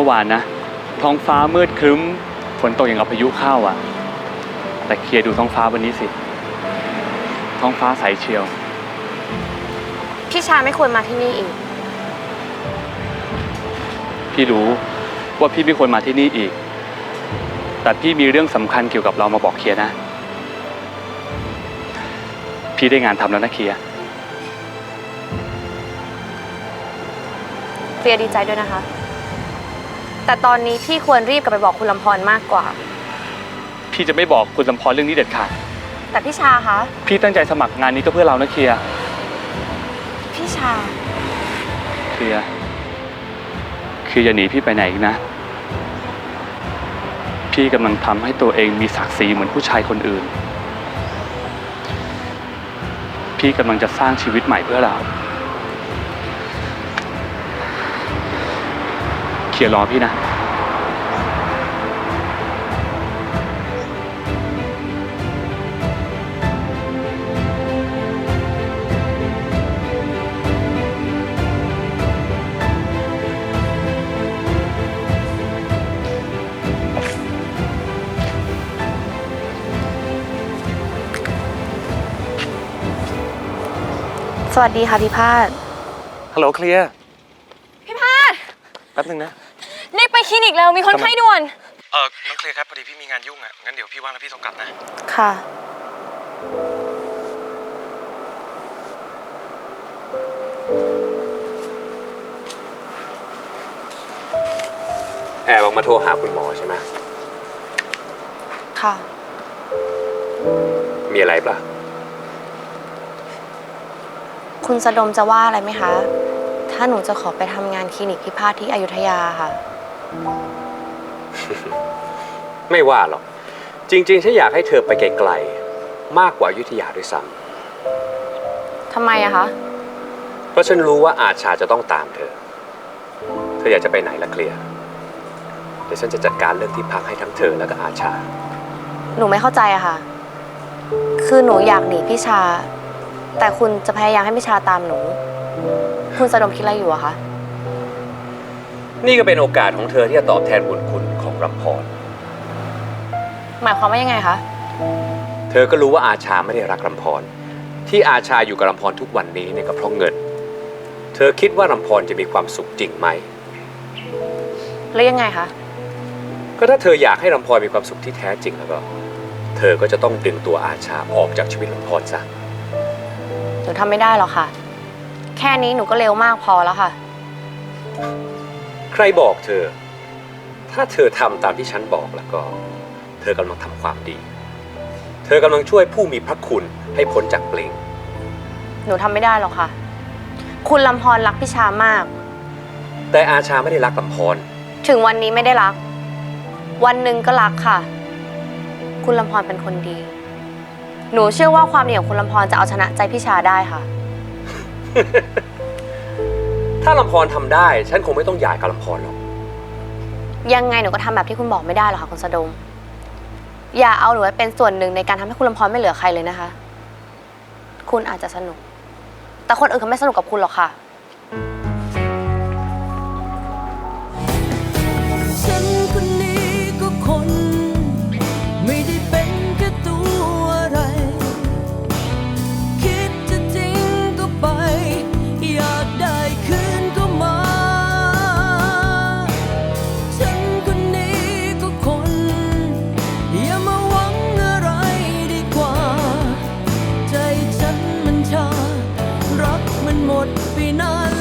มื่อวานนะ ท้องฟ้ามืดครึ้ม ฝนตกอย่างกับพายุเข้าอะ แต่เคลียร์ดูท้องฟ้าวันนี้สิ ท้องฟ้าใสเชียว พี่ชาไม่ควรมาที่นี่อีก พี่รู้ว่าพี่ไม่ควรมาที่นี่อีก แต่พี่มีเรื่องสำคัญเกี่ยวกับเรามาบอกเคลียร์นะ พี่ได้งานทำแล้วนะเคลียร์เคลียร์ดีใจด้วยนะคะ แต่ตอนนี้พี่ควรรีบกลับไปบอกคุณลำพรมากกว่า พี่จะไม่บอกคุณลำพรเรื่องนี้เด็ดขาด แต่พี่ชาคะ พี่ตั้งใจสมัครงานนี้ก็เพื่อเรานะเคลียร์พี่ชา เคลียร์เคลียร์อย่าหนีพี่ไปไหนอีกนะ พี่กำลังทำให้ตัวเองมีศักดิ์ศรีเหมือนผู้ชายคนอื่น พี่กำลังจะสร้างชีวิตใหม่เพื่อเรา เคลียร์รอพี่นะ สวัสดีค่ะพี่พาด ฮัลโหลเคลียร์ พี่พาด แป๊บนึงนะ รีบไปคลินิกแล้วมีคนไข้ด่วน เออน้องเคลียร์ครับพอดีพี่มีงานยุ่งอะ งั้นเดี๋ยวพี่ว่างแล้วพี่โทรกลับนะ ค่ะ แอบออกมาโทรหาคุณหมอใช่ไหมค่ะ มีอะไรปะคุณสะดมจะว่าอะไรไหมคะ ถ้าหนูจะขอไปทำงานคลินิกพี่พาดที่อยุธยาค่ะ ไม่ว่าหรอก จริงๆฉันอยากให้เธอไปไกลๆ มากกว่าอยุธยาด้วยซ้ทำไมอะคะำเพราะฉันรู้ว่าอาชาจะต้องตามเธอ เธออยากจะไปไหนละเคลียร์เดี๋ยวฉันจะจัดการเรื่องที่พักให้ทั้งเธอแล้วก็อาชา หนูไม่เข้าใจอะค่ะ คือหนูอยากหนีพี่ชา แต่คุณจะพยายามให้พี่ชาตามหนู คุณสะดมคิดอะไรอยู่อะคะ นี่ก็เป็นโอกาสของเธอที่จะตอบแทนบุญคุณของรำพร หมายความว่ายังไงคะ เธอก็รู้ว่าอาชาไม่ได้รักรำพร ที่อาชาอยู่กับรำพรทุกวันนี้เนี่ยก็เพราะเงิน เธอคิดว่ารำพรจะมีความสุขจริงไหม แล้วยังไงคะ ก็ถ้าเธออยากให้รำพรมีความสุขที่แท้จริงแล้วก็ เธอก็จะต้องดึงตัวอาชาออกจากชีวิตรำพรซะ หนูทำไม่ได้หรอกค่ะ แค่นี้หนูก็เร็วมากพอแล้วค่ะใค รบอกเธอ ถ้าเธอทำตามที่ฉันบอกแล้วก็ เธอกำลังทำความดี เธอกำลังช่วยผู้มีพระคุณให้พ้นจากเปลงหนูทำไม่ได้หรอกค่ะ คุณลำพรรักพี่ชามาก แต่อาชาไม่ได้รักรำพร ถึงวันนี้ไม่ได้รัก วันหนึ่งก็รักค่ะ คุณลำพรเป็นคนดี หนูเชื่อว่าความดีของคุณลำพรจะเอาชนะใจพี่ชาได้ค่ะ ถ้าลำพรทำได้ ฉันคงไม่ต้องหย่ากับลำพรหรอก ยังไงหนูก็ทำแบบที่คุณบอกไม่ได้หรอกค่ะคุณสะดม อย่าเอาหนูไว้เป็นส่วนหนึ่งในการทำให้คุณลำพรไม่เหลือใครเลยนะคะ คุณอาจจะสนุก แต่คนอื่นเขาไม่สนุกกับคุณหรอกค่ะ ห